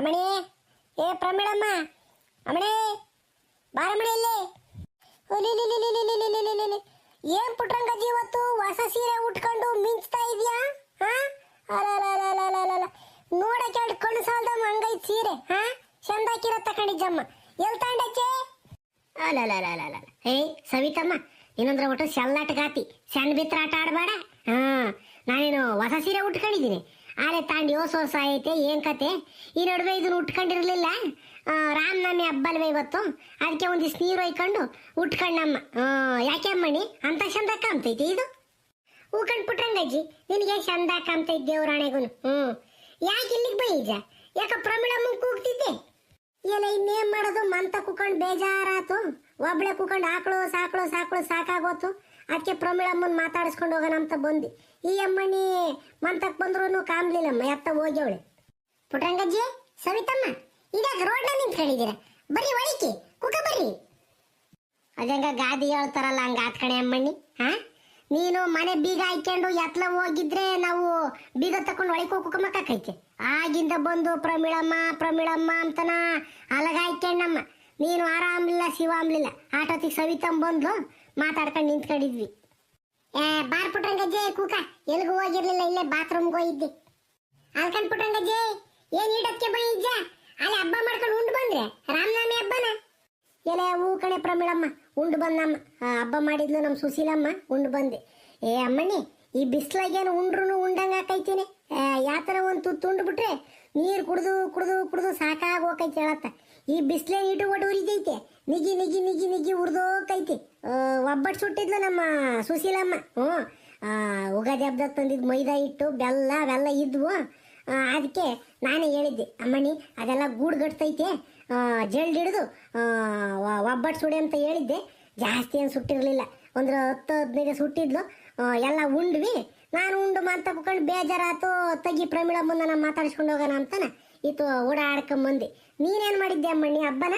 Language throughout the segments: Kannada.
ಅಮ್ಮಣಿ, ಏ ಪ್ರಮಿಳಮ್ಮ, ಅಮ್ಮಣಿ, ಬಾರಮ್ಮಣಿ ಇಲ್ಲಿ. ಏನ್ ಪುಟ್ರಂಗಜ್ಜಿ ಇವತ್ತು ಹೊಸ ಸೀರೆ ಉಟ್ಕೊಂಡು ಮಿಂಚ್ತಾ ಇದೆಯಾ? ಹಾ? ನೋಡಕ್ಕೆ ಎರಡು ಕಣ್ಣು ಸಾಲ್ದಮ್ಮ ಹಂಗೈತ್ ಸೀರೆ, ಹಾ? ಚಂದಾಕಿರ ತಕೊಂಡಿದ್ದಮ್ಮ ಎಲ್ ತಾಂಡಕ್ಕೆ? ಅಲ್ಲ ಏಯ್ ಸವಿತಮ್ಮ, ಇನ್ನೊಂದ್ರ ಒಟ್ಟು ಶಲ್ಲಾಟಗಾತಿ. ಸಣ್ಣ ಬಿತ್ರ ಆಟ ಆಡಬೇಡ. ಹಾ, ನಾನೇನು ಹೊಸ ಸೀರೆ ಉಟ್ಕೊಂಡಿದ್ದೀನಿ. ಆಲೆ ತಾಂಡಿ ಹೊಸ ಹೊಸ ಐತೆ ಏನ್ ಕತೆ? ಈ ನಡುವೆ ಇದನ್ನ ಉಟ್ಕೊಂಡಿರಲಿಲ್ಲ. ರಾಮನವಮಿ ಹಬ್ಬಲ್ವ ಇವತ್ತು? ಅದಕ್ಕೆ ಒಂದಿಷ್ಟು ನೀರು ಒಯ್ಕೊಂಡು ಉಟ್ಕೊಂಡಮ್ಮ ಯಾಕೆ ಅಮ್ಮಣಿ ಅಂತ ಚಂದ ಕಾಮ್ತೈತಿ ಇದು. ಹೂಕಂಡ್ ಪುಟ್ರಂಗಜ್ಜಿ ನಿನಗೆ ಚಂದ ಕಾಮ್ತೈತಿ ದೇವ್ರಾಣೆಗೂ ಹ್ಞೂ ಯಾಕೆ ಇಲ್ಲಿಗೆ ಬೈಜ ಯಾಕ ಪ್ರಮಿಳಮ್ಮ ಕೂಗ್ತಿದ್ದೆ? ಎಲ್ಲ ಇನ್ನೇನ್ ಮಾಡೋದು? ಮಂತ ಕುಕೊಂಡ್ ಬೇಜಾರಾತು. ಒಬ್ಳೆ ಕುಕೊಂಡ್ ಆಕಳು, ಸಾಕಳು ಸಾಕಳು, ಸಾಕಾಗೋತು. ಅದಕ್ಕೆ ಪ್ರಮಿಳಮ್ಮನ್ ಮಾತಾಡಿಸ್ಕೊಂಡು ಹೋಗೋಣ ಅಂತ ಬಂದಿ ಈ ಅಮ್ಮನಿ ಮಂತಕ್ ಬಂದ್ರು ಕಾಮ್ಲಿಲ್ಲಮ್ಮ ಎತ್ತ ಹೋಗ್ಯವಳೆ. ಪುಟ್ರಂಗಜ್ಜಿ ಸವಿತಮ್ಮ ಇದಾಗ ರೋಡ್ನ ನಿಂತ್ಕೊಂಡಿದ್ದೀರ? ಬರ್ರಿ ಒಳಿಕೆ ಕುಕ ಬರ್ರಿ. ಅದಂಗ ಗಾದಿ ಹೇಳ್ತಾರಲ್ಲ, ಹಂಗ ಆತ್ಕಣೆ ಅಮ್ಮಣ್ಣಿ ಹಾ? ನೀನು ಮನೆ ಬೀಗ ಹಾಕ್ಕೊಂಡು ಎತ್ಲ ಹೋಗಿದ್ರೆ ನಾವು ಬೀಗ ತಕೊಂಡು ಒಳಗೆ ಹೋಗ್ಬೇಕೈತೆ ಆಗಿಂದ ಬಂದು ಪ್ರಮಿಳಮ್ಮ ಪ್ರಮಿಳಮ್ಮ ಅಂತನ ಅಲಗ ಹಾಕ್ಯಣ್ಣಮ್ಮ ನೀನು ಆರಾಮ್ಲಿಲ್ಲ, ಶಿವಾಮ್ಲಿಲ್ಲ. ಆಟೋತಿಗೆ ಸವಿತಮ್ಮ ಬಂದ್ಲು. ಮಾತಾಡ್ಕೊಂಡು ನಿಂತ್ಕೊಂಡಿದ್ವಿ. ಬಾರ್ ಪುಟ್ರಂಗಜ್ಜೆ ಕೂಕ. ಎಲ್ಗೂ ಹೋಗಿರ್ಲಿಲ್ಲ, ಇಲ್ಲೇ ಬಾತ್ರೂಮ್ಗೆ ಹೋಗಿದ್ದೆ. ಅಲ್ಕಂಡ್ ಪುಟ್ರಂಗಜ್ಜೆ ಏನ್ ಇಡಕ್ಕೆ ಬೈಜ್ಜ ಅಲ್ಲಿ ಹಬ್ಬ ಮಾಡ್ಕೊಂಡು ಉಂಡು ಬಂದ್ರೆ? ರಾಮನಾಮಿ ಹಬ್ಬನ? ಎಲೆ ಹೂ ಕಣೆ ಪ್ರಮಿಳಮ್ಮ, ಉಂಡು ಬಂದಮ್ಮ. ಹಬ್ಬ ಮಾಡಿದ್ಲು ನಮ್ಮ ಸುಶೀಲಮ್ಮ, ಉಂಡು ಬಂದೆ. ಏ, ಅಮ್ಮಣ್ಣಿ, ಈ ಬಿಸ್ಲಾಗೇನು ಉಂಡ್ರು ಉಂಡಂಗ ಆಕೈತೀನಿ ಯಾತರ ಒಂದು ತುತ್ತು ಉಂಡು ಬಿಟ್ರೆ ನೀರು ಕುಡಿದು ಕುಡಿದು ಕುಡಿದು ಸಾಕಾಗಿ ಹೇಳತ್ತ. ಈ ಬಿಸಿಲೆ ಇಟ್ಟು ಒಟ್ಟು ಉರಿದೈತೆ ನಿಗಿ ನಿಗಿ ನಿಗಿ ನಿಗಿ ಉರಿದೋಕೈತಿ ಒಬ್ಬಟ್ಟು ಸುಟ್ಟಿದ್ಲು ನಮ್ಮ ಸುಶೀಲಮ್ಮ. ಹ್ಞೂ. ಉಗಾದಿ ಹಬ್ಬದಾಗ ತಂದಿದ್ದು ಮೈದಾ ಹಿಟ್ಟು, ಬೆಲ್ಲ ಅವೆಲ್ಲ ಇದ್ವು. ಅದಕ್ಕೆ ನಾನೇ ಹೇಳಿದ್ದೆ, ಅಮ್ಮಣಿ, ಅದೆಲ್ಲ ಗೂಡು ಗಟ್ತೈತೆ ಜಲ್ಡ್ ಹಿಡಿದು ಒಬ್ಬಟ್ಟು ಸುಡಿ ಅಂತ ಹೇಳಿದ್ದೆ. ಜಾಸ್ತಿ ಏನು ಸುಟ್ಟಿರಲಿಲ್ಲ. ಒಂದು ಹತ್ತು ಹದಿನೈದು ಸುಟ್ಟಿದ್ಲು. ಎಲ್ಲ ಉಂಡ್ವಿ. ನಾನು ಉಂಡು ಮಾತ ಕುತ್ಕೊಂಡು ಬೇಜಾರಾತು, ತಗಿ ಮುಂದೆ ನಾನು ಮಾತಾಡಿಸ್ಕೊಂಡು ಹೋಗೋಣ ಅಂತಾನೆ. ಇತ್ತು ಓಡಾಡ್ಕೊಂಬಂದೆ ನೀನೇನು ಮಾಡಿದ್ದೆ ಅಮ್ಮಣ್ಣಿ, ಹಬ್ಬನ?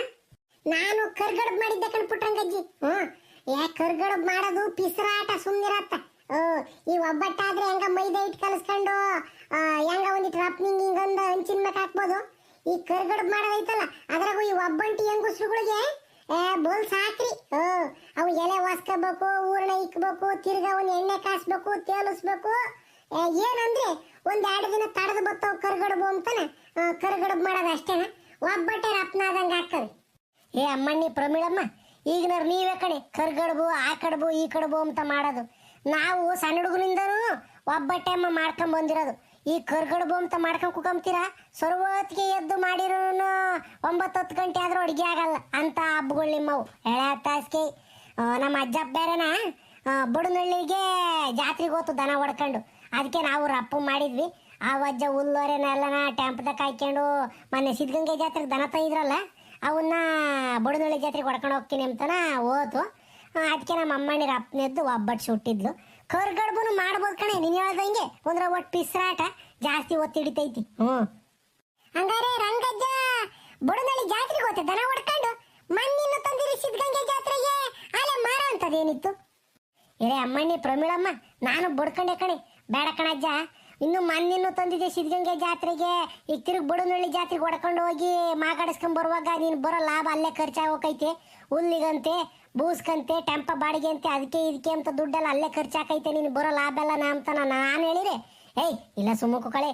ನಾನು ಕರ್ಗಡಬ್ ಮಾಡಿದ್ದೆ ಕಣ್ಪುಟ್ರಂಗಜ್ಜಿ ಹ್ಞೂ. ಯಾ ಕರ್ಗಡಬ್ ಮಾಡೋದು ಪಿಸರಾಟ ಸುಮ್ಮನಿರತ್ತ ಈ ಒಬ್ಬಟ್ಟಾದ್ರೆ ಹೆಂಗ ಮೈದಾ ಹಿಟ್ಟು ಕಲಿಸ್ಕೊಂಡು ಹೆಂಗ ಒಂದಿಟ್ಟು ರಪ್ನಿಂಗ್ ಹಿಂಗೊಂದು ಹಂಚಿನ ಮೇಲೆ ಹಾಕ್ಬೋದು? ಈ ಕರ್ಗಡಬ್ ಮಾಡೋದೈತಲ್ಲ, ಅದ್ರಾಗೂ ಈ ಒಬ್ಬಂಟಿ ಹೆಂಗುಸ್ರುಗಳಿಗೆ ಬೋಲ್ ಸಾಕ್ರಿ. ಅವು ಎಲೆ ಒಸ್ಕೋಬೇಕು ಊರ್ಣ ಇಕ್ಬೇಕು, ತಿರ್ಗ ಅವನ್ ಎಣ್ಣೆ ಕಾಸ್ಬೇಕು, ತೇಲಿಸ್ಬೇಕು. ಏನಂದ್ರೆ ಒಂದ್ ಎರಡು ದಿನ ತಡೆದು ಬರ್ತಾವ ಕರ್ಗಡಬು ಅಂತಾನೆ? ಕರ್ಗಡಬ್ ಮಾಡೋದು ಅಷ್ಟೇನ? ಒಬ್ಬಟ್ಟೆ ರಪ್ನಾದಂಗೆ ಹಾಕವಿ ಏ, ಅಮ್ಮಣ್ಣಿ ಪ್ರಮೀಳಮ್ಮ, ಈಗಿನವ್ರು ನೀವೇ ಕಡೆ ಕರ್ಗಡಬು, ಆ ಕಡಬು, ಈ ಕಡಬು ಅಂತ ಮಾಡೋದು. ನಾವು ಸಣ್ಣ ಹುಡುಗನಿಂದನೂ ಒಬ್ಬಟ್ಟೆ ಅಮ್ಮ ಮಾಡ್ಕೊಂಡ್ ಬಂದಿರೋದು ಈ ಕರ್ಗಡ್ಬು ಅಂತ ಮಾಡ್ಕೊಂಡು ಕುಕೊಂತೀರಾ ಸರ್ವತ್ತಿಗೆ ಎದ್ದು ಮಾಡಿರೋ ಒಂಬತ್ತು ಹತ್ತು ಗಂಟೆ ಆದರೂ ಅಡುಗೆ ಆಗಲ್ಲ. ಅಂತ ಹಬ್ಬಗಳು ನಿಮ್ಮವು. ಎಳೆ ನಮ್ಮ ಅಜ್ಜ ಬೇರೆನ? ಬಡನಳ್ಳಿಗೆ ಜಾತ್ರೆಗೆ ಹೋತು ದನ ಹೊಡ್ಕೊಂಡು. ಅದಕ್ಕೆ ನಾವು ರಪ್ಪು ಮಾಡಿದ್ವಿ. ಆ ಅಜ್ಜ ಹುಲ್ಲೋರೆನೆಲ್ಲನ ಟ್ಯಾಂಪ್ದಾಗ ಕಾಯ್ಕೊಂಡು ಮೊನ್ನೆ ಸಿದ್ಧಗಂಗೆ ಜಾತ್ರೆಗೆ ದನ ತಂದಿದ್ರಲ್ಲ ಅವನ್ನ ಬಡನಳ್ಳಿ ಜಾತ್ರೆಗೆ ಹೊಡ್ಕೊಂಡು ಹೋಗ್ತೀನಿ ಅಂತನ ಹೋತು. ಅದಕ್ಕೆ ನಮ್ಮ ಅಮ್ಮಣ್ಣಿರ ಅಪ್ಪನೆದ್ದು ಒಬ್ಬಟ್ಟು ಸುಟ್ಟಿದ್ಲು. ಕರ್ಗಡ್ಬುನು ಮಾಡ್ಬೋದು ಕಣೆ. ನೀನು ಹೇಳ್ದಂಗೆ ಒಂದ್ರ ಒಟ್ಟು ಪಿಸ್ರಾಟ ಜಾಸ್ತಿ ಒತ್ತಿ ಹಿಡಿತೈತಿ. ಹ್ಞೂ. ಹಂಗಾರೆ ರಂಗಜ್ಜ ಬುಡನಳ್ಳಿ ಜಾತ್ರೆಗೆ ಹೋತೆ ದನ ಹೊಡ್ಕೊಂಡು ಮಣ್ಣಿನ ತಂದಿರಿ ಸಿದ್ಧಗಂಗೆ ಜಾತ್ರೆಗೆ ಅಲ್ಲೇ ಮಾರ ಅಂತದೇನಿತ್ತು? ಏ ಅಮ್ಮಣ್ಣಿ ಪ್ರಮೀಳಮ್ಮ ನಾನು ಬಡ್ಕೊಂಡೆ ಕಣೆ. ಬೇಡ ಕಣಜ್ಜ ಇನ್ನು ಮಣ್ಣಿನ್ನು ತಂದಿದೆ ಸಿದ್ಧಗಂಗೆ ಜಾತ್ರೆಗೆ. ಈಗ ತಿರುಗಿ ಬಡನಳ್ಳಿ ಜಾತ್ರೆಗೆ ಹೊಡ್ಕೊಂಡು ಹೋಗಿ ಮಾಗಾಡಿಸ್ಕೊಂಡ್ ಬರುವಾಗ ನೀನು ಬರೋ ಲಾಭ ಅಲ್ಲೇ ಖರ್ಚಾಗೋಕೈತೆ ಹುಲ್ಲಿಗಂತೆ ಬೂಸ್ಕಂತೆ ಟೆಂಪ ಬಾಡಿಗೆ ಅಂತೆ ಅದಕ್ಕೆ ಇದಕ್ಕೆ ಅಂತ ದುಡ್ಡೆಲ್ಲ ಅಲ್ಲೇ ಖರ್ಚಾಕೈತೆ, ನೀನು ಬರೋ ಲಾಭ ಎಲ್ಲ ನಾ ಅಂತ ನಾನು ಹೇಳಿರೆ ಏಯ್, ಇಲ್ಲ ಸುಮ್ಮಕು ಕಳೆ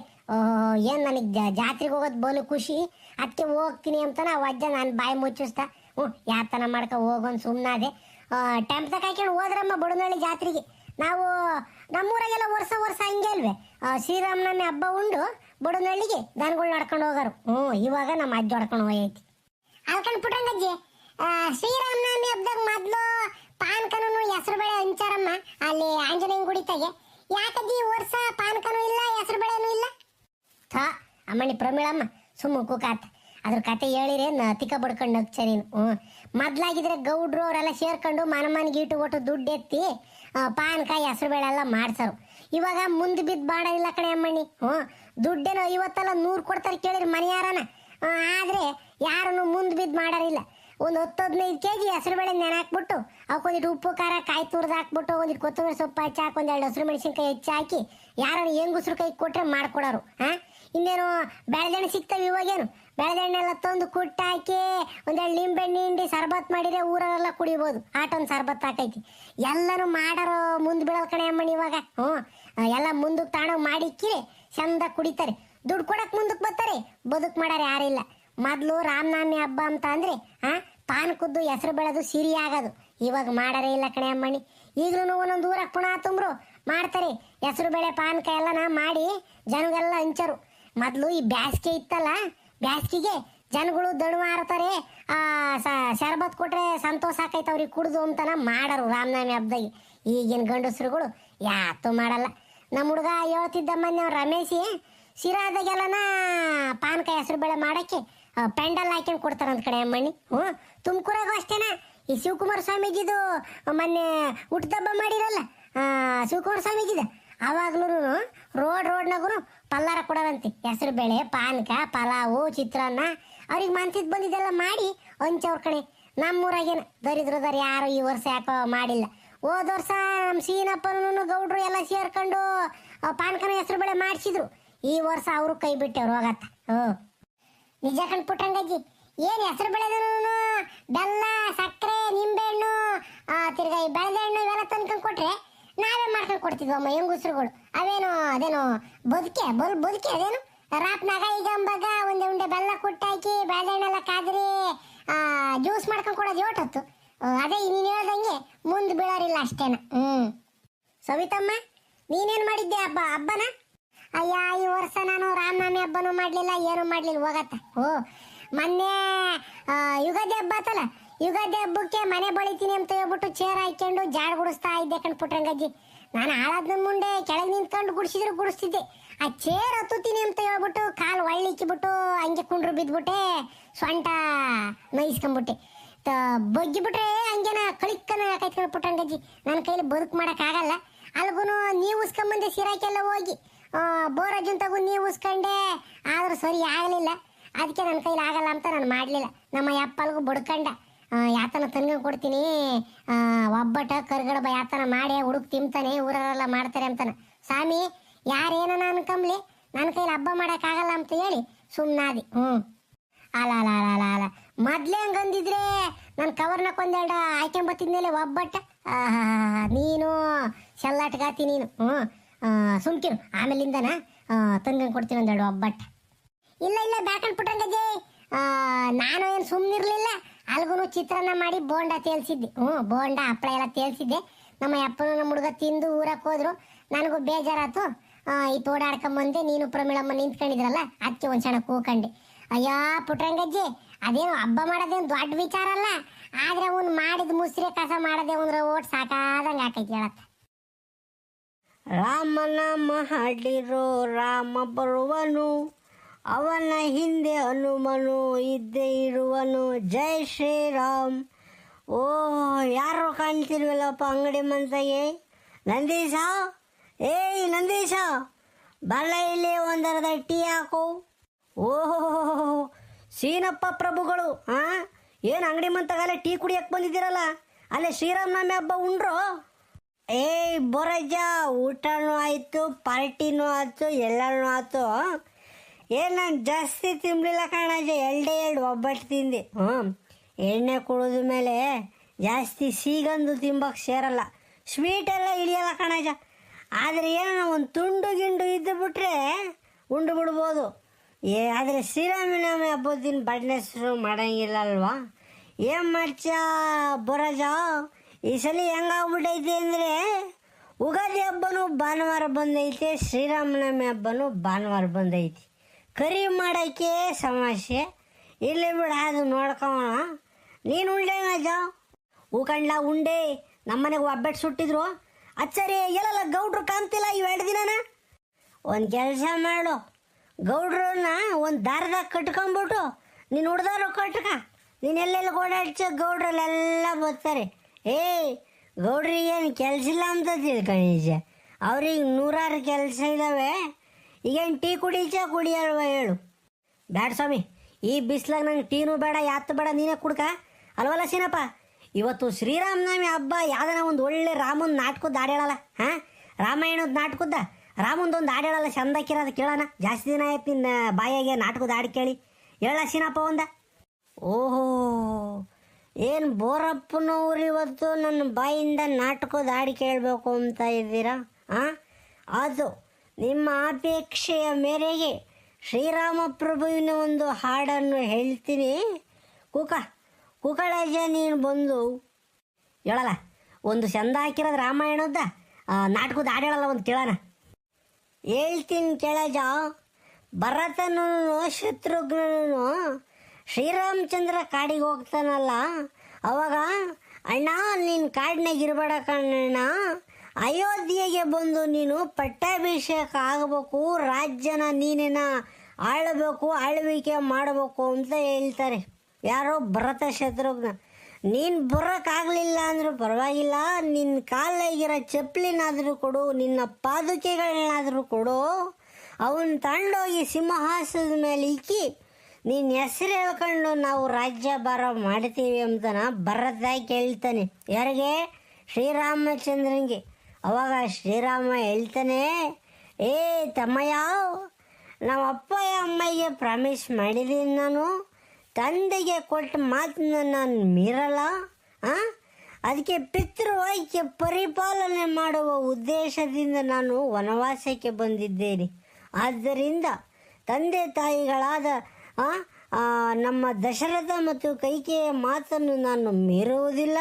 ಏನು ನನಗೆ ಜಾತ್ರೆಗೆ ಹೋಗೋದು ಬೋಲು ಖುಷಿ ಅದಕ್ಕೆ ಹೋಗ್ತೀನಿ ಅಂತ ನಾವು ಅಜ್ಜ ನಾನು ಬಾಯಿ ಮುಚ್ಚಿಸ್ತಾ ಹ್ಞೂ ಯಾತನ ಮಾಡ್ಕೊ ಹೋಗೋನ್ ಸುಮ್ಮನೆ ಅದೇ ಟೆಂಪ್ ಹಾಕೊಂಡು ಹೋದ್ರಮ್ಮ ಬುಡನಳ್ಳಿ ಜಾತ್ರೆಗೆ. ನಾವು ನಮ್ಮೂರಾಗೆಲ್ಲ ವರ್ಷ ವರ್ಷ ಹಂಗೆ ಅಲ್ವೇ. ಶ್ರೀರಾಮನವಮಿ ಹಬ್ಬ ಉಂಡು ಬುಡನಳ್ಳಿಗೆ ದನಗಳು ನಡ್ಕೊಂಡು ಹೋಗೋರು. ಹ್ಞೂ, ಇವಾಗ ನಮ್ಮ ಅಜ್ಜ ಹೊಡ್ಕೊಂಡು ಹೋಗೈತಿ. ಅಲ್ಕಂಡು ಪುಟ್ಟಂಗಜ್ಜಿ ಶ್ರೀರಾಮನವಮಿ ಹಬ್ಬದಾಗ ಮೊದ್ಲು ಪಾನ್ಕನು ಹೆಸರು ಬೇಳೆ ಹಂಚಾರಮ್ಮ ಅಲ್ಲಿ ಆಂಜನೇಯನ ಗುಡಿ ತಾಗೆ. ಯಾಕಜ್ಜಿ ವರ್ಷ ಪಾನ್ಕನು ಇಲ್ಲ ಹೆಸರು ಬೇಳೆನೂ ಇಲ್ಲ? ಥಾ ಅಮ್ಮಣಿ ಪ್ರಮಿಳಮ್ಮ ಸುಮ್ಮ ಕುಕಾತ ಅದ್ರ ಕತೆ ಹೇಳಿರಿ ತಿಕ್ಕ ಬಡ್ಕೊಂಡು ನಗ್ಚ ನೀನು. ಹ್ಞೂ. ಮೊದ್ಲಾಗಿದ್ರೆ ಗೌಡ್ರು ಅವರೆಲ್ಲ ಸೇರ್ಕೊಂಡು ಮನ ಗೀಟು ಇಟ್ಟು ಒಟ್ಟು ದುಡ್ಡು ಎತ್ತಿ ಆ, ಪಾನ್ಕಾಯಿ ಹೆಸರು ಬೇಳೆ ಎಲ್ಲ ಮಾಡ್ಸರು. ಇವಾಗ ಮುಂದೆ ಬಿದ್ದು ಇಲ್ಲ ಕಣೆ ಅಮ್ಮಣ್ಣಿ ಹ್ಞೂ. ದುಡ್ಡೇನೋ ಇವತ್ತೆಲ್ಲ ನೂರು ಕೊಡ್ತಾರೆ ಕೇಳಿರಿ ಮನೆಯಾರನ ಆದ್ರೆ ಯಾರನ್ನು ಮುಂದೆ ಬಿದ್ದು ಮಾಡೋರಿಲ್ಲ. ಒಂದು ಹತ್ತು ಹದಿನೈದು ಕೆ ಜಿ ಹೆಸರು ಬೇಳೆ ನೆನೆ ಹಾಕ್ಬಿಟ್ಟು ಅವಕ್ಕೊಂದಿಟ್ಟು ಉಪ್ಪು, ಖಾರ, ಕಾಯಿ ತುರ್ದು ಹಾಕ್ಬಿಟ್ಟು ಒಂದಿಟ್ಟು ಕೊತ್ತಂಬರಿ ಸೊಪ್ಪು ಹಚ್ಚಿ ಹಾಕಿ ಒಂದೆರಡು ಹಸಿರು ಮೆಣಸಿನ್ಕಾಯಿ ಹೆಚ್ಚಿ ಹಾಕಿ ಯಾರು ಹೆಂಗುಸ್ರು ಕೈ ಕೊಟ್ಟರೆ ಮಾಡ್ಕೊಡೋರು ಹಾ ಇನ್ನೇನು ಬೆಳೆದೆಣ್ಣೆ ಸಿಗ್ತವೆ ಇವಾಗೇನು? ಬೆಳೆದೆಣ್ಣೆ ಎಲ್ಲ ತಂದು ಕುಟ್ಟ ಹಾಕಿ, ಒಂದೆರಡು ಲಿಂಬೆಣ್ಣೆ ಹಿಂಡಿ ಸರ್ಬತ್ ಮಾಡಿದ್ರೆ ಊರಲ್ಲೆಲ್ಲ ಕುಡಿಬೋದು. ಆಟೊಂದು ಸರ್ಬತ್ ಹಾಕೈತಿ ಎಲ್ಲರೂ ಮಾಡೋರು ಮುಂದೆ ಬೀಳಲ್ ಕಣೆ ಅಮ್ಮಣ್ಣ ಇವಾಗ, ಹ್ಞೂ? ಎಲ್ಲ ಮುಂದಕ್ಕೆ ಮಾಡಿ ಮಾಡಿಕ್ಕಿ ಚಂದ ಕುಡಿತಾರೆ. ದುಡ್ಡು ಕೊಡಕ್ಕೆ ಮುಂದಕ್ಕೆ ಬರ್ತಾರೆ, ಬದುಕು ಮಾಡೋರು ಯಾರಿಲ್ಲ. ಮೊದಲು ರಾಮನವಮಿ ಹಬ್ಬ ಅಂತ ಅಂದ್ರೆ, ಆ, ಪಾನ್ ಕುದ್ದು ಹೆಸರು ಬೆಳೆದು ಸಿರಿ ಆಗೋದು. ಇವಾಗ ಮಾಡಾರೇ ಇಲ್ಲ ಕಣೆ ಅಮ್ಮಣಿ. ಈಗಲೂ ಒಂದೊಂದು ಊರಾಗ ಪುಣ ತುಂಬರು. ಮಾಡ್ತಾರೆ. ಹೆಸರು ಬೇಳೆ ಪಾನಕ ಎಲ್ಲನ ಮಾಡಿ ಜನಗೆಲ್ಲ ಹಂಚರು. ಮೊದಲು ಈ ಬ್ಯಾಸ್ಗೆ ಇತ್ತಲ್ಲ, ಬ್ಯಾಸ್ಗೆಗೆ ಜನಗಳು ದಣು ಆಡ್ತಾರೆ ಆ, ಸ- ಶರಬತ್ ಕೊಟ್ರೆ ಸಂತೋಷ ಆಕೈತೆ ಅವ್ರಿಗೆ ಕುಡ್ದು ಅಂತನ ಮಾಡರು ರಾಮನವಮಿ ಹಬ್ಬದಾಗಿ. ಈಗಿನ ಗಂಡಸ್ರುಗಳು ಯಾತೂ ಮಾಡಲ್ಲ. ನಮ್ಮ ಹುಡುಗ ಹೇಳ್ತಿದ್ದ ಮೊನ್ನೆ ರಮೇಶಿ ಸಿರಾದಾಗೆಲ್ಲನ ಪಾನಕ ಹೆಸರು ಬೇಳೆ ಮಾಡಕ್ಕೆ ಆ, ಹಾಕೊಂಡು ಕೊಡ್ತಾರ ಅಂತ ಕಡೆ ಅಮ್ಮಣ್ಣಿ. ಹ್ಞೂ ತುಮಕೂರಾಗೂ ಅಷ್ಟೇನಾ. ಈ ಶಿವಕುಮಾರ ಸ್ವಾಮೀಜಿದು ಮೊನ್ನೆ ಹುಟ್ಟದಬ್ಬ ಮಾಡಿರಲ್ಲ ಶಿವಕುಮಾರ ಸ್ವಾಮೀಜಿದ. ಆವಾಗ್ಲೂ ರೋಡ್ ರೋಡ್ನಾಗೂ ಪಲ್ಲಾರ ಕೊಡವಂತೆ ಹೆಸರು ಬೇಳೆ ಪಾನಕ ಪಲಾವು ಚಿತ್ರಾನ್ನ. ಅವ್ರಿಗೆ ಮನ್ಸಿದ್ ಬಂದಿದ್ದೆಲ್ಲ ಮಾಡಿ ಹಂಚವ್ರ ಕಣೆ. ನಮ್ಮೂರಾಗೇನು ದರಿದ್ರದವ್ರು ಯಾರು ಈ ವರ್ಷ ಯಾಕೋ ಮಾಡಿಲ್ಲ. ಹೋದ ವರ್ಷ ನಮ್ಮ ಸೀನಪ್ಪನೂ ಗೌಡ್ರು ಎಲ್ಲ ಸೇರ್ಕೊಂಡು ಪಾನಕನ ಹೆಸರು ಬೇಳೆ ಮಾಡಿಸಿದ್ರು. ಈ ವರ್ಷ ಅವರು ಕೈ ಬಿಟ್ಟವ್ರು ಹೋಗತ್ತ. ಹ್ಞೂ. ನಿಜ ಕಂಡ್ಬಿಟ್ರಂಗಜ್ಜಿ ಏನ್ ಹೆಸರು ಬೆಳೆದ್ರು ಬೆಲ್ಲ, ಸಕ್ಕರೆ, ನಿಂಬೆಹಣ್ಣು ತಿರ್ಗಾ ಈ ಬೆಳೆದೆಹಣ್ಣು ಇವೆಲ್ಲ ತಂದ್ಕೊಂಡು ಕೊಟ್ರೆ ನಾವೇ ಮಾಡ್ಕೊಂಡು ಕೊಡ್ತಿದ್ವಿ ಅಮ್ಮ ಹೆಂಗುಸ್ರುಗಳು. ಅವೇನು, ಅದೇನು, ಬದುಕೆ, ಬಲ್, ಬದುಕೆ ಅದೇನು? ರಾತ್ನಾಗ ಈಗ ಅಂಬಾಗ ಒಂದೇ ಉಂಡೆ ಬೆಲ್ಲ ಕುಟ್ಟಾಕಿ ಬೆಳೆದೆಣ್ಣೆಲ್ಲ ಕಾದ್ರಿ ಜ್ಯೂಸ್ ಮಾಡ್ಕೊಂಡು ಕೊಡೋದು ಯೋಟತ್ತು ಅದೇ ನೀನು ಹೇಳ್ದಂಗೆ ಮುಂದೆ ಬೀಳೋರಿಲ್ಲ ಅಷ್ಟೇನ. ಹ್ಞೂ ಸವಿತಮ್ಮ, ನೀನೇನ್ ಮಾಡಿದ್ದೆ ಹಬ್ಬ? ಹಬ್ಬನ? ಅಯ್ಯ, ಈ ವರ್ಷ ನಾನು ರಾಮನವಮಿ ಹಬ್ಬನೂ ಮಾಡಲಿಲ್ಲ, ಏನು ಮಾಡಲಿಲ್ಲ, ಹೋಗತ್ತ. ಓ ಮೊನ್ನೆ ಯುಗಾದಿ ಹಬ್ಬ ಆತಲ್ಲ, ಯುಗಾದಿ ಹಬ್ಬಕ್ಕೆ ಮನೆ ಬಳಿತೀನಿ ಅಂತ ಹೇಳ್ಬಿಟ್ಟು ಚೇರ್ ಹಾಕೊಂಡು ಜಾಡ್ ಗುಡಿಸ್ತಾ ಇದ್ದೆ ಕಣ್ ಪುಟ್ರಂಗಜ್ಜಿ ನಾನು ಹಾಳಾದ್ನ ಮುಂದೆ ಕೆಳಗೆ ನಿಂತ್ಕೊಂಡು ಗುಡಿಸಿದ್ರು ಗುಡಿಸ್ತಿದ್ದೆ. ಆ ಚೇರ್ ಹತ್ತುತ್ತೀನಿ ಅಂತ ಹೇಳ್ಬಿಟ್ಟು ಕಾಲು ಒಳ್ಳಿಕ್ಕಿಬಿಟ್ಟು ಹಂಗೆ ಕುಂಡ್ರು ಬಿದ್ಬಿಟ್ಟೆ, ಸೊಂಟ ನೋಯಿಸ್ಕೊಂಬಿಟ್ಟೆ ಬಗ್ಗಿಬಿಟ್ರೆ ಹಂಗೇನ ಕಳಿಕ್ಕನ ಕೈತ್ಕೊಂಡು ಪುಟ್ಟಂಗಜ್ಜಿ. ನನ್ನ ಕೈಲಿ ಬದುಕು ಮಾಡೋಕ್ಕಾಗಲ್ಲ. ಅಲ್ಗೂ ನೀವು ಉಸ್ಕೊಂಬಂದೆ ಸಿರಾಕೆಲ್ಲ ಹೋಗಿ. ಆ, ಬೋರಜ್ಜನ್ ತಗೊಂಡು ನೀವು ಉಸ್ಕೊಂಡೆ. ಆದರೂ ಸರಿ ಆಗಲಿಲ್ಲ. ಅದಕ್ಕೆ ನನ್ನ ಕೈಲಿ ಆಗಲ್ಲ ಅಂತ ನಾನು ಮಾಡಲಿಲ್ಲ. ನಮ್ಮ ಅಪ್ಪಲ್ಗೂ ಬಡ್ಕಂಡ. ಯಾತನ ತಂದ್ಕೊಂಡು ಕೊಡ್ತೀನಿ. ಒಬ್ಬಟ ಕರ್ಗಡಬ ಯಾತನ ಮಾಡಿ ಹುಡುಕ್ ತಿಂತಾನೆ ಊರಲ್ಲ ಮಾಡ್ತಾರೆ ಅಂತಾನೆ. ಸ್ವಾಮಿ ಯಾರೇನ ಅನ್ಕಂಬ್ಲಿ ನನ್ನ ಕೈಲಿ ಹಬ್ಬ ಮಾಡೋಕ್ಕಾಗಲ್ಲ ಅಂತ ಹೇಳಿ ಸುಮ್ಮನಾದಿ ಹ್ಞೂ ಅಲ ಅಲ ಅಲ ಅಲ ಅಲ. ಮೊದ್ಲೇ ಹಂಗಂದಿದ್ರೆ ನನ್ನ ಕವರ್ನಕ್ಕೆ ಒಂದೆರಡು ಹಾಕ್ಕೊಂಬತ್ತಿದ್ಮೇಲೆ ಒಬ್ಬಟ್ಟ. ನೀನು ಶೆಲ್ಲಾಟ್ಗಾತಿ ನೀನು. ಹ್ಞೂ ಸುಮ್ಕಿರು. ಆಮೇಲಿಂದನ? ತಂದ್ಕೊಂಡು ಕೊಡ್ತೀನಿ ಒಂದೆರಡು ಒಬ್ಬಟ್ಟ. ಇಲ್ಲ ಇಲ್ಲ ಬ್ಯಾಟಲ್ ಪುಟ್ಟಂಗಜ್ಜಿ ನಾನು ಏನು ಸುಮ್ಮನಿರಲಿಲ್ಲ ಅಲ್ಗೂ ಚಿತ್ರಾನ್ನ ಮಾಡಿ ಬೋಂಡ ತೇಲ್ಸಿದ್ದೆ. ಹ್ಞೂ, ಬೋಂಡ ಹಪ್ಪಳ ಎಲ್ಲ ತೇಲ್ಸಿದ್ದೆ. ನಮ್ಮ ಅಪ್ಪನ ನಮ್ಮ ಹುಡುಗ ತಿಂದು ಊರಕ್ಕೆ ಹೋದ್ರು. ನನಗೂ ಬೇಜಾರಾತು. ಈ ಓಡಾಡ್ಕೊಂಬಂದೆ ನೀನು ಪ್ರಮಿಳಮ್ಮ ನಿಂತ್ಕೊಂಡಿದ್ರಲ್ಲ ಅದಕ್ಕೆ ಒಂದು ಸಣ್ಣ ಕೂಕಂಡೆ. ಅಯ್ಯೋ ಪುಟ್ರಂಗಜ್ಜಿ ಅದೇನು ಹಬ್ಬ ಮಾಡೋದೇನು ದೊಡ್ಡ ವಿಚಾರ ಅಲ್ಲ ಆದ್ರೆ ಅವ್ನು ಮಾಡಿದ ಮುಸ್ರೆ ಕಸ ಮಾಡದೆ ಅಂದ್ರೆ ಓಟ್ ಸಾಕಾದಂಗೆ ಆಕೈತಿ ಹೇಳತ್ತ. ರಾಮನ ಹಾಡಿರೋ ರಾಮ ಬರುವನು, ಅವನ ಹಿಂದೆ ಹನುಮನು ಇದ್ದೇ ಇರುವನು. ಜೈ ಶ್ರೀರಾಮ್. ಓ, ಯಾರು ಕಾಣ್ತಿರ್ವಲ್ಲಪ್ಪ ಅಂಗಡಿ ಮಂತಗೆ ನಂದೀಶ? ಏಯ್, ನಂದೀಶ ಬಲ್ಲ ಇಲ್ಲಿ ಒಂದರದ ಟೀ ಹಾಕು. ಓಹೋ ಸೀನಪ್ಪ ಪ್ರಭುಗಳು ಹಾ ಏನು ಅಂಗಡಿ ಮಂತಾಗಲ್ಲೇ ಟೀ ಕುಡಿಯಕ್ಕೆ ಬಂದಿದ್ದೀರಲ್ಲ? ಅಲ್ಲೇ ಶ್ರೀರಾಮನಾಮಿ ಹಬ್ಬ ಉಂಡ್ರು? ಏಯ್ ಬೊರಜ್ಜ ಊಟನೂ ಆಯಿತು, ಪಾರ್ಟಿನೂ ಆಯ್ತು, ಎಲ್ಲನೂ ಆಯ್ತು. ಏನು ನಾನು ಜಾಸ್ತಿ ತಿನ್ನಲಿಲ್ಲ ಕಾಣಜ್ಜ ಎರಡೇ ಎರಡು ಒಬ್ಬಟ್ಟು ತಿಂದೆ. ಹ್ಞೂ ಎಣ್ಣೆ ಕುಡಿದ ಮೇಲೆ ಜಾಸ್ತಿ ಸೀಗಂದು ತಿಂಬಕ್ಕೆ ಸೇರಲ್ಲ. ಸ್ವೀಟ್ ಎಲ್ಲ ಇಳಿಯಲ್ಲ ಕಣಜ ಆದರೆ ಏನೋ ಒಂದು ತುಂಡು ಗಿಂಡು ಇದ್ದು ಬಿಟ್ರೆ ಉಂಡು ಬಿಡ್ಬೋದು. ಏ, ಆದರೆ ಶ್ರೀರಾಮನವಮಿ ಹಬ್ಬದ ದಿನ ಬಡ್ನೆಸ್ರು ಮಾಡಂಗಿಲ್ಲ ಅಲ್ವಾ? ಏನು ಮಾಡ್ಚ ಬರಜ ಈ ಸಲ ಹೆಂಗಾಗ್ಬಿಟ್ಟೈತಿ ಅಂದರೆ ಉಗಾದಿ ಹಬ್ಬನೂ ಭಾನುವಾರ ಬಂದೈತೆ, ಶ್ರೀರಾಮನವಮಿ ಹಬ್ಬನೂ ಭಾನುವಾರ ಬಂದೈತಿ. ಕರಿ ಮಾಡೋಕ್ಕೆ ಸಮಸ್ಯೆ. ಇಲ್ಲಿ ಬಿಡ, ಅದು ನೋಡ್ಕೋಣ ನೀನು ಉಂಡೆ ಅಜ್ಜ ಉಕಂಡ್ಲ ಉಂಡೆ. ನಮ್ಮನೆಗೆ ಒಬ್ಬಟ್ಟು ಸುಟ್ಟಿದ್ರು. ಅಚ್ಚರಿ, ಎಲ್ಲಲ್ಲ ಗೌಡ್ರು ಕಾಣ್ತಿಲ್ಲ ಇವೆರಡು ದಿನನ? ಒಂದು ಕೆಲಸ ಮಾಡು. ಗೌಡ್ರನ್ನ ಒಂದು ದಾರದಾಗ ಕಟ್ಕೊಂಬಿಟ್ಟು ನೀನು ಹುಡ್ದಾರು ಕಟ್ಕ. ನೀನೆಲ್ಲೆಲ್ಲಿ ಓಡಾಡ್ಸ ಗೌಡ್ರಲ್ಲೆಲ್ಲ ಬರ್ತಾರೆ. ಏಯ್ ಗೌಡ್ರಿಗೆ ಏನು ಕೆಲಸ ಇಲ್ಲ ಅಂತ ತಿಳ್ಕಣೀಜ ಅವ್ರಿಗೆ ನೂರಾರು ಕೆಲಸ ಇದ್ದಾವೆ ಈಗೇನು ಟೀ ಕುಡೀಚ ಕುಡಿಯಲ್ವ ಹೇಳು. ಬ್ಯಾಡ ಸ್ವಾಮಿ, ಈ ಬಿಸ್ಲಾಗ ನಂಗೆ ಟೀನು ಬೇಡ ಯಾತ್ತು ಬೇಡ, ನೀನೇ ಕುಡ್ಕ. ಅಲ್ವಲ್ಲ ಸೀನಪ್ಪ? ಇವತ್ತು ಶ್ರೀರಾಮನವಮಿ ಹಬ್ಬ, ಯಾವ್ದಾನ ಒಂದು ಒಳ್ಳೆ ರಾಮನ ನಾಟಕದ ಹಾಡು ಹೇಳಲ್ಲ ಹಾಂ? ರಾಮಾಯಣದ ನಾಟಕದ ರಾಮಂದೊಂದು ಹಾಡು ಹೇಳಲ್ಲ ಚಂದಾಕಿರೋದು ಕೇಳೋಣ. ಜಾಸ್ತಿ ದಿನ ಆಯ್ತು ನಿನ್ನ ಬಾಯಿಗೆ ನಾಟಕದ ಹಾಡು ಕೇಳಿ. ಹೇಳ ಸೀನಪ್ಪ ಒಂದ. ಓಹೋ ಏನು ಬೋರಪ್ಪನವ್ರು ಇವತ್ತು ನನ್ನ ಬಾಯಿಂದ ನಾಟಕದ ಹಾಡು ಕೇಳಬೇಕು ಅಂತ ಇದ್ದೀರಾ? ಹಾಂ ಅದು ನಿಮ್ಮ ಅಪೇಕ್ಷೆಯ ಮೇರೆಗೆ ಶ್ರೀರಾಮ ಪ್ರಭುವಿನ ಒಂದು ಹಾಡನ್ನು ಹೇಳ್ತೀನಿ. ಕುಕ ಕುಕಳಜ ನೀನು ಬಂದು ಹೇಳಲ್ಲ ಒಂದು ಚಂದ ಹಾಕಿರೋದು ರಾಮಾಯಣದ ಆ, ನಾಟಕದ ಹಾಡು ಹೇಳಲ್ಲ ಒಂದು ಕೇಳೋಣ. ಹೇಳ್ತೀನಿ ಕೆಳಜ ಭರತನೂ ಶತ್ರುಘ್ನನು ಶ್ರೀರಾಮಚಂದ್ರ ಕಾಡಿಗೆ ಹೋಗ್ತಾನಲ್ಲ, ಅವಾಗ, ಅಣ್ಣ ನಿನ್ನ ಕಾಡಿನಾಗ ಇರಬೇಡ ಕಣ್ಣಣ್ಣ. ಅಯೋಧ್ಯೆಗೆ ಬಂದು ನೀನು ಪಟ್ಟಾಭಿಷೇಕ ಆಗಬೇಕು, ರಾಜ್ಯನ ನೀನೇನ ಆಳಬೇಕು, ಆಳ್ವಿಕೆ ಮಾಡಬೇಕು ಅಂತ ಹೇಳ್ತಾರೆ. ಯಾರೋ ಭರತ ಶತ್ರುಘ್ನ. ನೀನು ಬರೋಕ್ಕಾಗಲಿಲ್ಲ ಅಂದರೂ ಪರವಾಗಿಲ್ಲ ನಿನ್ನ ಕಾಲಾಗಿರೋ ಚಪ್ಪಲಿನಾದರೂ ಕೊಡು, ನಿನ್ನ ಪಾದುಕೆಗಳನ್ನಾದರೂ ಕೊಡು. ಅವನ್ನ ತಗೊಂಡೋಗಿ ಸಿಂಹಾಸನದ ಮೇಲೆ ಇಕ್ಕಿ ನಿನ್ನ ಹೆಸರು ಹೇಳ್ಕೊಂಡು ನಾವು ರಾಜ್ಯ ಭಾರ ಮಾಡ್ತೀವಿ ಅಂತನ ಭರತ ಕೇಳ್ತಾನೆ ಯಾರಿಗೆ? ಶ್ರೀರಾಮಚಂದ್ರನಿಗೆ. ಅವಾಗ ಶ್ರೀರಾಮ ಹೇಳ್ತಾನೆ, ಏ ತಮ್ಮಯ್ಯ ನಮ್ಮ ಅಪ್ಪ ಅಮ್ಮಗೆ ಪ್ರಾಮಿಸ್ ಮಾಡಿದ್ದೀನಿ ನಾನು. ತಂದೆಗೆ ಕೊಟ್ಟ ಮಾತನ್ನ ನಾನು ಮೀರಲ್ಲ ಹಾಂ ಅದಕ್ಕೆ ಪಿತೃವಾಕ್ಯ ಪರಿಪಾಲನೆ ಮಾಡುವ ಉದ್ದೇಶದಿಂದ ನಾನು ವನವಾಸಕ್ಕೆ ಬಂದಿದ್ದೇನೆ. ಆದ್ದರಿಂದ ತಂದೆ ತಾಯಿಗಳಾದ ನಮ್ಮ ದಶರಥ ಮತ್ತು ಕೈಕೆಯ ಮಾತನ್ನು ನಾನು ಮೀರುವುದಿಲ್ಲ.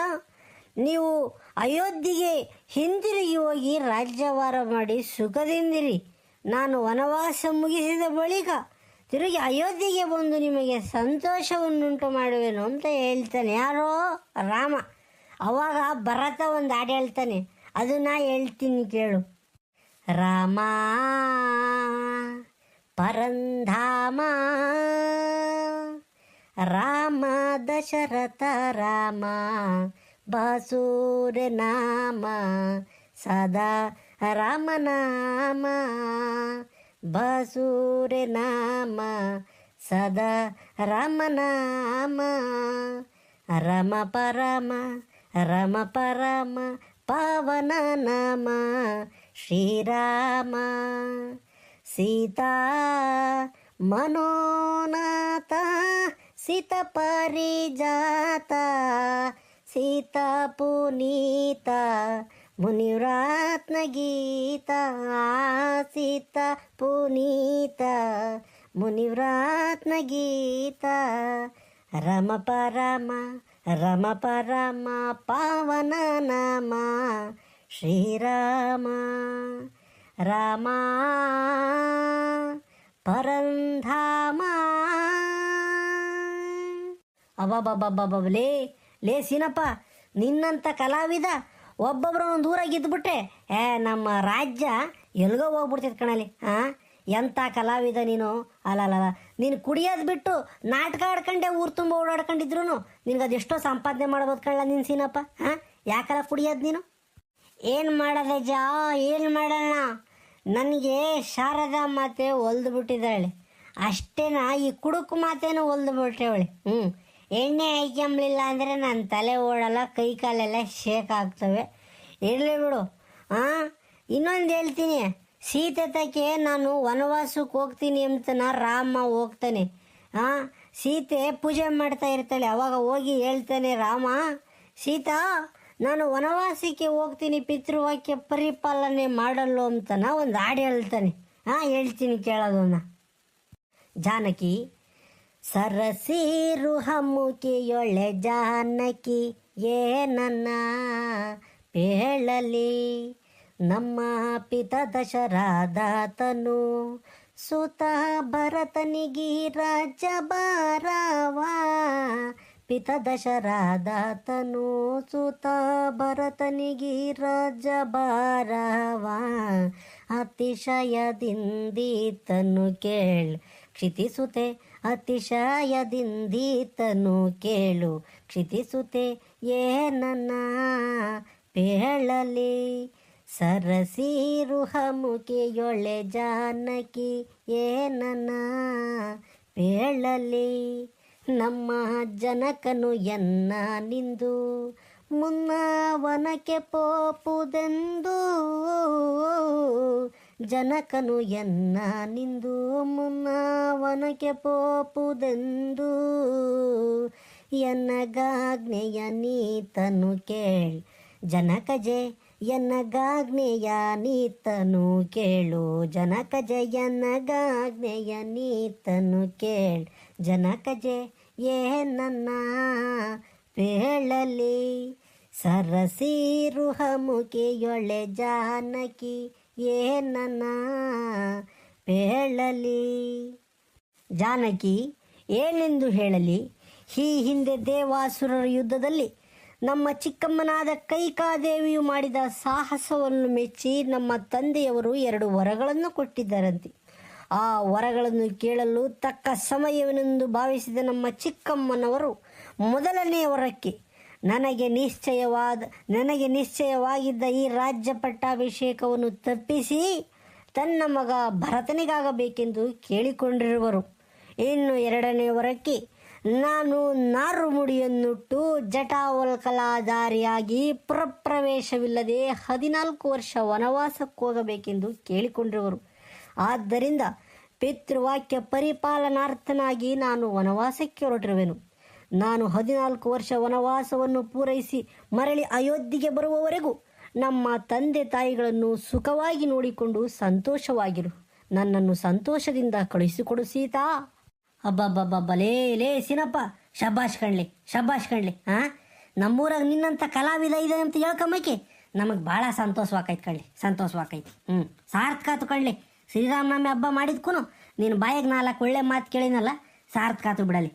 ನೀವು ಅಯೋಧ್ಯೆಗೆ ಹಿಂದಿರುಗಿ ಹೋಗಿ ರಾಜ್ಯವಾರ ಮಾಡಿ ಸುಖದಿಂದಿರಿ. ನಾನು ವನವಾಸ ಮುಗಿಸಿದ ಬಳಿಕ ತಿರುಗಿ ಅಯೋಧ್ಯೆಗೆ ಬಂದು ನಿಮಗೆ ಸಂತೋಷವನ್ನುಂಟು ಮಾಡುವೆನು ಅಂತ ಹೇಳ್ತಾನೆ. ಯಾರೋ? ರಾಮ. ಅವಾಗ ಭರತ ಒಂದು ಹಾಡು ಹೇಳ್ತಾನೆ. ಅದನ್ನ ಹೇಳ್ತೀನಿ ಕೇಳು. ರಾಮ. ಪರಂಧಾಮ ರಾಮ ದಶರಥ ರಾಮ ಬಾಸೂರ ನಾಮ ಸದಾ ರಾಮನಾಮ ಬಾಸೂರ ನಾಮ ಸದಾ ರಾಮನಾಮ ರಮ ಪರಮ ರಮ ಪರಮ ಪಾವನ सीता, मनोनाता, सीत परिजाता सीता पुनीता मुनिरात्न गीता, सीता पुनीता, मुनिव्रात्न गीता, रम परम रम परम, पावन नामा, श्रीरामा। ರಾಮ, ಪರಂಧಾಮ. ಅಬ್ಬಬ್ಬಬ್ಬಬ್ಬ ಲೇ ಸೀನಪ್ಪ ನಿನ್ನಂಥ ಕಲಾವಿದ ಒಬ್ಬೊಬ್ರು ಒಂದು ಊರಾಗಿ ಇದ್ಬಿಟ್ಟೆ ಏ ನಮ್ಮ ರಾಜ್ಯ ಎಲ್ಗೋ ಹೋಗ್ಬಿಡ್ತೈತೆ ಕಣಲಿ ಹಾಂ ಎಂಥ ಕಲಾವಿದ ನೀನು? ಅಲ್ಲಲ್ಲ ನೀನು ಕುಡಿಯೋದು ಬಿಟ್ಟು ನಾಟಕ ಆಡ್ಕೊಂಡೆ, ಊರು ತುಂಬ ಓಡಾಡ್ಕೊಂಡಿದ್ರು ನಿನಗೆ ಅದೆಷ್ಟೋ ಸಂಪಾದನೆ ಮಾಡ್ಬೋದು ಕಣಲ್ಲ ನಿನ್ನ ಸೀನಪ್ಪ ಹಾಂ ಯಾಕಲ್ಲ ಕುಡಿಯೋದು ನೀನು? ಏನು ಮಾಡೋದೆ ಜಾ, ಏನು ಮಾಡೋಣ ನನಗೆ ಶಾರದಾ ಮಾತೆ ಹೊಲ್ದು ಬಿಟ್ಟಿದ್ದಾಳೆ ಅಷ್ಟೇನ ಈ ಕುಡುಕು ಮಾತೇನು ಹೊಲ್ದು ಬಿಟ್ಟವಳೆ ಹ್ಞೂ ಎಣ್ಣೆ ಹಾಕ್ಯಂಬ್ಲಿಲ್ಲ ಅಂದರೆ ನನ್ನ ತಲೆ ಓಡಲ್ಲ, ಕೈ ಕಾಲೆಲ್ಲ ಶೇಕ್ ಆಗ್ತವೆ. ಇರಲಿ ಬಿಡು. ಹಾಂ ಇನ್ನೊಂದು ಹೇಳ್ತೀನಿ. ಸೀತೆ ತಕ್ಕೆ ನಾನು ವನವಾಸಕ್ಕೆ ಹೋಗ್ತೀನಿ ಅಂತನ ರಾಮ ಹೋಗ್ತಾನೆ. ಹಾಂ ಸೀತೆ ಪೂಜೆ ಮಾಡ್ತಾ ಇರ್ತಾಳೆ. ಅವಾಗ ಹೋಗಿ ಹೇಳ್ತಾನೆ, ರಾಮ, ಸೀತಾ ನಾನು ವನವಾಸಕ್ಕೆ ಹೋಗ್ತೀನಿ, ಪಿತೃವಾಕ್ಯ ಪರಿಪಾಲನೆ ಮಾಡಲು ಅಂತನ ಒಂದು ಹಾಡು ಹೇಳ್ತಾನೆ. ಹಾಂ, ಹೇಳ್ತೀನಿ ಕೇಳೋದನ್ನ. ಜಾನಕಿ ಸರಸೀರು ಹಮ್ಮುಕಿಯೊಳೆ ಜಾನಕಿ ಏನನ್ನ ಪೇಳಲಿ, ನಮ್ಮ ಪಿತ ದಶರಾಧಾತನು ಸುತ ಭರತನಿಗಿ ರಾಜ ಬಾರವ ಪಿತ ದಶರಾಧಾತನು ಸುತ ಭರತನಿಗಿ ರಾಜ ಅತಿಶಯದಿಂದೀತನು ಕೇಳು, ಕ್ಷಿತಿಸುತೆ, ಅತಿಶಯದಿಂದೀತನು ಕೇಳು, ಕ್ಷಿತಿಸುತೆ ಏನನ್ನ ಪೇಳಲಿ ಸರಸೀರು ಮುಖಿಯೊಳೆ ಜಾನಕಿ ಏನನ್ನ ಪೇಳಲಿ ನಮ್ಮ ಜನಕನು ಎನ್ನ ನಿಂದು? ಮುನ್ನ ವನಕ್ಕೆ ಪೋಪುದೆಂದು? ಜನಕನು ಎನ್ನ ನಿಂದು? ಮುನ್ನವನಕ್ಕೆ ಪೋಪುದೆಂದು? ಎನ್ನಗಾಜ್ಞೆಯ ನೀತನು ಕೇಳ್ ಜನಕಜೆ ಎನ್ನಗಾಜ್ಞೆಯ ನೀತನು ಕೇಳು. ಜನಕ ಎನ್ನಗಾಜ್ಞೆಯ ನೀತನು ಕೇಳು. ಜನಕ ಏ ಏನನ್ನ ಪೇಳಲಿ. ಸರಸೀರುಹ ಮುಖಿಯೊಳೆ ಜಾನಕಿ ಏನನ್ನ ಪೇಳಲಿ. ಜಾನಕಿ ಏನೆಂದು ಹೇಳಲಿ ಈ ಹಿಂದೆ ದೇವಾಸುರರ ಯುದ್ಧದಲ್ಲಿ ನಮ್ಮ ಚಿಕ್ಕಮ್ಮನಾದ ಕೈಕಾದೇವಿಯು ಮಾಡಿದ ಸಾಹಸವನ್ನು ಮೆಚ್ಚಿ ನಮ್ಮ ತಂದೆಯವರು ಎರಡು ವರಗಳನ್ನು ಕೊಟ್ಟಿದ್ದಾರಂತೆ. ಆ ವರಗಳನ್ನು ಕೇಳಲು ತಕ್ಕ ಸಮಯವೆಂದು ಭಾವಿಸಿದ ನಮ್ಮ ಚಿಕ್ಕಮ್ಮನವರು ಮೊದಲನೇ ವರಕ್ಕೆ, ನನಗೆ ನಿಶ್ಚಯವಾದ, ನನಗೆ ನಿಶ್ಚಯವಾಗಿದ್ದ ಈ ರಾಜ್ಯ ಪಟ್ಟಾಭಿಷೇಕವನ್ನು ತಪ್ಪಿಸಿ ತನ್ನ ಮಗ ಭರತನಿಗಾಗಬೇಕೆಂದು ಕೇಳಿಕೊಂಡಿರುವರು. ಇನ್ನು ಎರಡನೇ ವರಕ್ಕೆ ನಾನು ನಾರುಮುಡಿಯನ್ನುಟ್ಟು ಜಟಾವಲ್ಕಲಾಧಾರಿಯಾಗಿ ಪುರಪ್ರವೇಶವಿಲ್ಲದೆ ಹದಿನಾಲ್ಕು ವರ್ಷ ವನವಾಸಕ್ಕೋಗಬೇಕೆಂದು ಕೇಳಿಕೊಂಡಿರುವರು ಆದ್ದರಿಂದ ಪಿತೃವಾಕ್ಯ ಪರಿಪಾಲನಾರ್ಥನಾಗಿ ನಾನು ವನವಾಸಕ್ಕೆ ಹೊರಟಿರುವೆನು. ನಾನು ಹದಿನಾಲ್ಕು ವರ್ಷ ವನವಾಸವನ್ನು ಪೂರೈಸಿ ಮರಳಿ ಅಯೋಧ್ಯೆಗೆ ಬರುವವರೆಗೂ ನಮ್ಮ ತಂದೆ ತಾಯಿಗಳನ್ನು ಸುಖವಾಗಿ ನೋಡಿಕೊಂಡು ಸಂತೋಷವಾಗಿರು. ನನ್ನನ್ನು ಸಂತೋಷದಿಂದ ಕಳುಹಿಸಿಕೊಡು ಸೀತಾ. ಅಬ್ಬಬ್ಬಬ್ಬ ಲೇ ಲೇ, ಸಿನಪ್ಪ. ಶಬಾಷ್ ಕಣ್ಲಿ ಶಬಾಷ್ ಕಣ್ಲಿ ಹಾ ನಮ್ಮೂರಾಗ ನಿನ್ನಂಥ ಕಲಾವಿದ ಇದೆ ಅಂತ ಹೇಳ್ಕೊಂಬಕ್ಕೆ ನಮಗೆ ಭಾಳ ಸಂತೋಷವಾಕೈತೆ ಕಣ್ಲಿ, ಸಂತೋಷವಾಕೈತಿ. ಹ್ಞೂ ಸಾರ್ಥಕ ಆತು ಕಣ್ಲಿ, ಶ್ರೀರಾಮನವಮಿ ಹಬ್ಬ ಮಾಡಿದ್ಕೂ ನೀನು ಬಾಯಿಗೆ ನಾಲ್ಕು ಒಳ್ಳೆ ಮಾತು ಕೇಳಿನಲ್ಲ ಸಾರ್ಥಕ ಆತು ಬಿಡಲಿ.